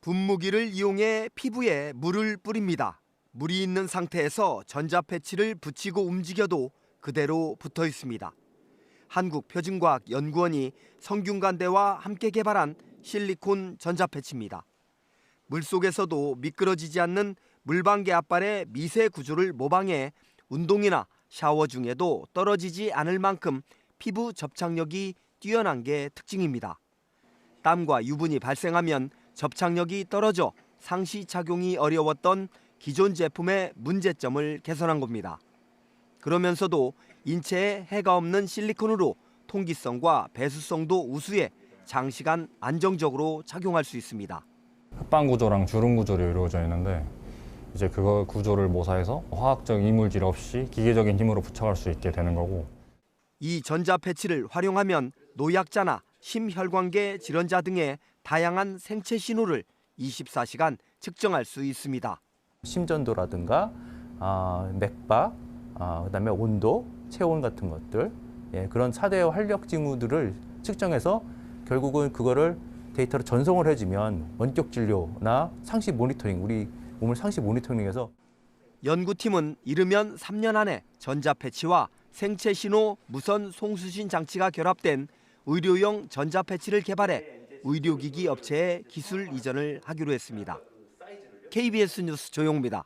분무기를 이용해 피부에 물을 뿌립니다. 물이 있는 상태에서 전자패치를 붙이고 움직여도 그대로 붙어 있습니다. 한국표준과학 연구원이 성균관대와 함께 개발한 실리콘 전자패치입니다. 물속에서도 미끄러지지 않는 물방개 앞발의 미세 구조를 모방해 운동이나 샤워 중에도 떨어지지 않을 만큼 피부 접착력이 뛰어난 게 특징입니다. 땀과 유분이 발생하면 접착력이 떨어져 상시 착용이 어려웠던 기존 제품의 문제점을 개선한 겁니다. 그러면서도 인체에 해가 없는 실리콘으로 통기성과 배수성도 우수해 장시간 안정적으로 착용할 수 있습니다. 흑방 구조랑 주름 구조로 이루어져 있는데 이제 그거 구조를 모사해서 화학적 이물질 없이 기계적인 힘으로 부착할 수 있게 되는 거고 이 전자 패치를 활용하면 노약자나 심혈관계 질환자 등의 다양한 생체 신호를 24시간 측정할 수 있습니다. 심전도라든가 아, 맥박, 아, 그다음에 온도, 체온 같은 것들 예, 그런 4대 활력 징후들을 측정해서 결국은 그거를 데이터로 전송을 해주면 원격 진료나 상시 모니터링 우리 몸을 상시 모니터링해서 연구팀은 이르면 3년 안에 전자 패치와 생체 신호 무선 송수신 장치가 결합된 의료용 전자 패치를 개발해 의료기기 업체에 기술 이전을 하기로 했습니다. KBS 뉴스 조용입니다.